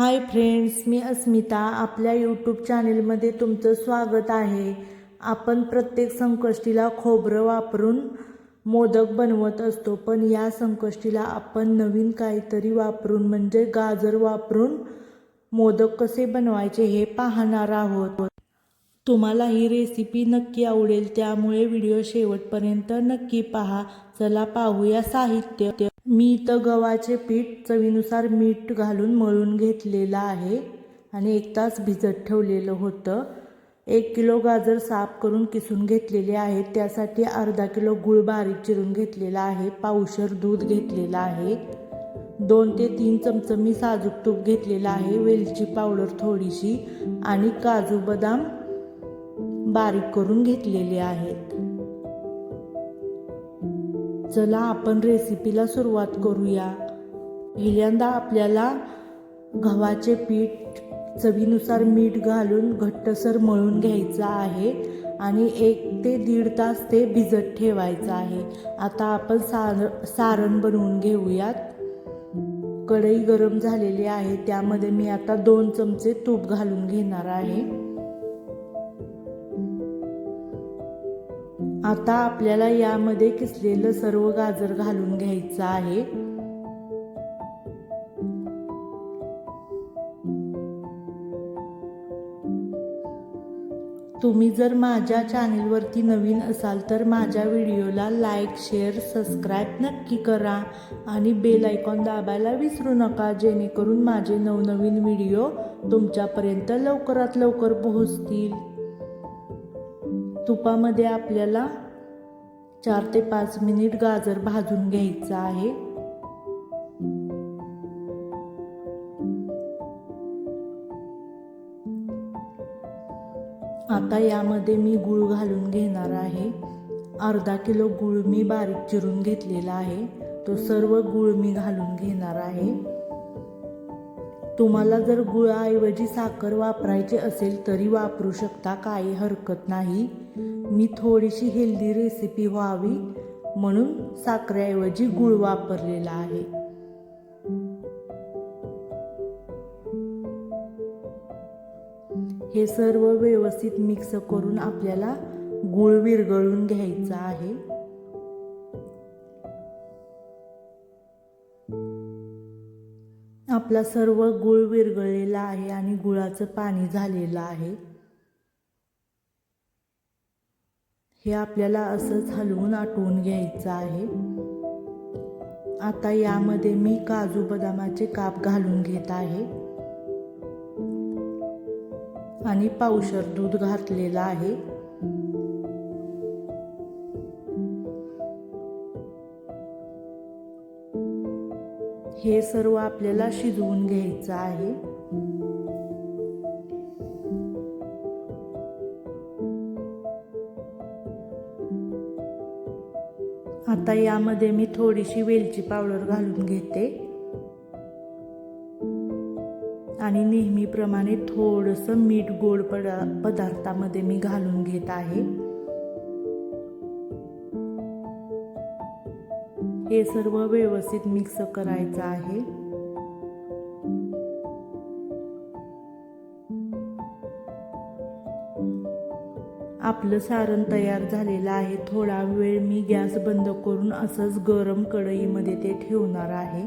Hi friends मी अस्मिता. आपल्या YouTube चॅनेलमध्ये तुमचं स्वागत आहे. आपण प्रत्येक संकष्टीला खोबरं वापरून मोदक बनवत असतो पण या संकष्टीला आपण नवीन काहीतरी वापरून म्हणजे गाजर वापरून मोदक कसे बनवायचे हे पाहणार आहोत. तुम्हाला ही रेसिपी नक्की आवडेल त्यामुळे व्हिडिओ शेवटपर्यंत नक्की पहा. चला पाहूया साहित्य. मी तर गव्हाचे पीठ चवीनुसार मीठ घालून मळून घेतलेलं आहे आणि एक तास भिजत ठेवलेलं होतं. एक किलो गाजर साफ करून किसून घेतलेले आहे. त्यासाठी अर्धा किलो गुळ बारीक चिरून घेतलेला आहे. पावशर दूध घेतलेलं आहे. दोन ते तीन चमचमी साजूक तूप घेतलेलं आहे. वेलची पावडर थोडीशी आणि काजू बदाम बारीक करून घेतलेले आहेत. चला आपण रेसिपीला सुरुवात करूया. पहिल्यांदा आपल्याला गव्हाचे पीठ चवीनुसार मीठ घालून घट्टसर मळून घ्यायचं आहे आणि एक ते दीड तास ते भिजत ठेवायचं आहे. आता आपण सार सारण बनवून घेऊयात. कढई गरम झालेली आहे त्यामध्ये मी आता दोन चमचे तूप घालून घेणार आहे. आता आपल्याला यामध्ये किसलेलं सर्व गाजर घालून घ्यायचं आहे. तुम्ही जर माझ्या चॅनेलवरती नवीन असाल तर माझ्या व्हिडिओला लाईक शेअर सबस्क्राईब नक्की करा आणि बेल आयकॉन दाबायला विसरू नका जेणेकरून माझे नवनवीन व्हिडिओ तुमच्यापर्यंत लवकरात लवकर पोहोचतील. तुपामध्ये आपल्याला चार ते पाच मिनिट गाजर भाजून घ्यायचं आहे. आता यामध्ये मी गूळ घालून घेणार आहे. अर्धा किलो गूळ मी बारीक चिरून घेतलेला आहे. तो सर्व गूळ मी घालून घेणार आहे. तुम्हाला जर गुळाऐवजी साखर वापरायची असेल तरी वापरू शकता काही हरकत नाही. मी थोडीशी हेल्दी रेसिपी व्हावी म्हणून साखरेऐवजी गुळ वापरलेला आहे. हे सर्व व्यवस्थित मिक्स करून आपल्याला गुळ विरघळून घ्यायचा आहे. आपला सर्व गुळ विरघळलेला आहे आणि गुळाचं पाणी झालेलं आहे. हे आपल्याला असंच हलवून आटवून घ्यायचं आहे. आता यामध्ये मी काजू बदामाचे काप घालून घेत आहे. आणि पावशर दूध घातलेलं आहे. हे सर्व आपल्याला शिजवून घ्यायचं आहे. आता यामध्ये मी थोडीशी वेलची पावडर घालून घेते. आणि नेहमीप्रमाणे थोडंसं मीठ गोड पदा पदार्थामध्ये मी घालून घेत आहे. हे सर्व व्यवस्थित मिक्स करायचं आहे. आपलं सारण तयार झालेलं आहे. थोडा वेळ मी गॅस बंद करून असंच गरम कढईमध्ये ते ठेवणार आहे.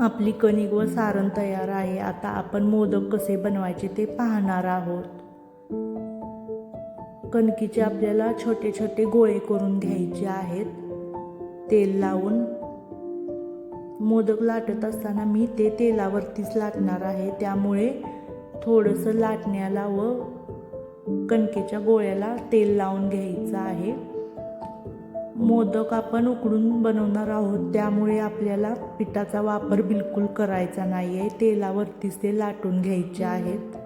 आपली कणिक व सारण तयार आहे. आता आपण मोदक कसे बनवायचे ते पाहणार आहोत. कणकीचे आपल्याला छोटे छोटे गोळे करून घ्यायचे आहेत. तेल लावून मोदक लाटत असताना मी ते तेलावरतीच लाटणार आहे. त्यामुळे थोडंसं लाटण्याला व कणकेच्या गोळ्याला तेल लावून घ्यायचं आहे. मोदक आपण उकडून बनवणार आहोत. त्यामुळे आपल्याला पिठाचा वापर बिलकुल करायचा नाही आहे तेलावरतीच ते लाटून घ्यायचे आहेत.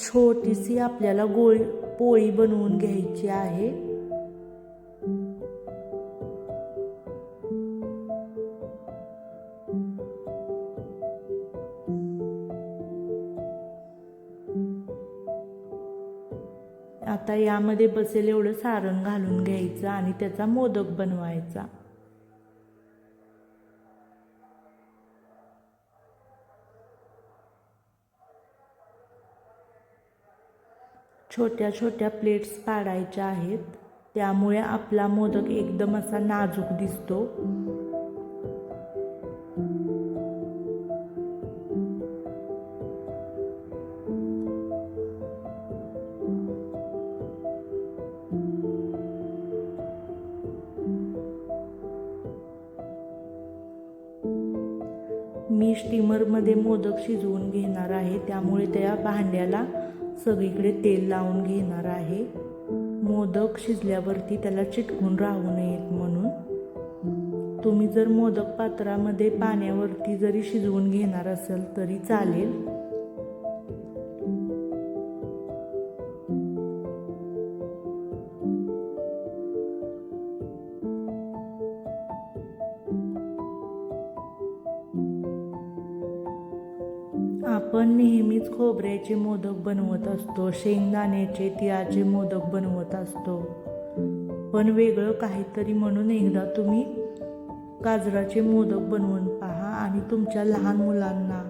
छोटीशी आपल्याला गोळी पोळी बनवून घ्यायची आहे. आता यामध्ये बसेल एवढं सारण घालून घ्यायचं आणि त्याचा मोदक बनवायचा. छोट्या छोट्या प्लेट्स पाडायच्या आहेत. त्यामुळे आपला मोदक एकदम असा नाजूक दिसतो. कुकरमध्ये मोदक शिजवून घेणार आहे. त्यामुळे त्या भांड्याला सगळीकडे तेल लावून घेणार आहे. मोदक शिजल्यावरती त्याला चिटकून राहू नयेत म्हणून. तुम्ही जर मोदक पात्रामध्ये पाण्यावरती जरी शिजवून घेणार असाल तरी चालेल. आपण नेहमीच खोबऱ्याचे मोदक बनवत असतो शेंगदाण्याचे तिळाचे मोदक बनवत असतो. पण वेगळं काहीतरी म्हणून एकदा तुम्ही गाजराचे मोदक बनवून पहा आणि तुमच्या लहान मुलांना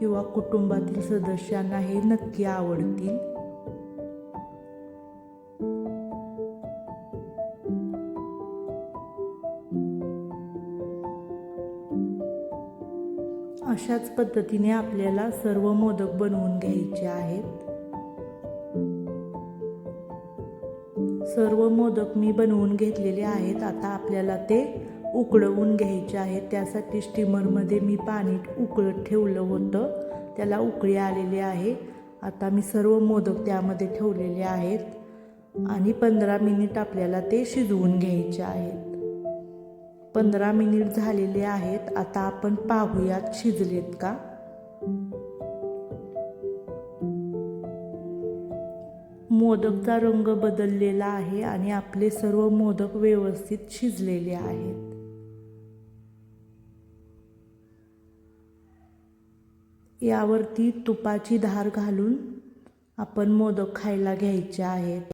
किंवा कुटुंबातील सदस्यांना हे नक्की आवडतील. अशाच पद्धतीने आपल्याला सर्व मोदक बनवून घ्यायचे आहेत. सर्व मोदक मी बनवून घेतलेले आहेत. आता आपल्याला ते उकळवून घ्यायचे आहेत. त्यासाठी स्टीमरमध्ये मी पाणी उकळत ठेवलं होतं. त्याला उकळी आलेली आहे. आता मी सर्व मोदक त्यामध्ये ठेवलेले आहेत. आणि पंधरा मिनिट आपल्याला ते शिजवून घ्यायचे आहेत. पंधरा मिनिट झालेले आहेत. आता आपण पाहूयात शिजलेत का? मोदकचा रंग बदललेला आहे आणि आपले सर्व मोदक व्यवस्थित शिजलेले आहेत. यावरती तुपाची धार घालून आपण मोदक खायला घ्यायचे आहेत.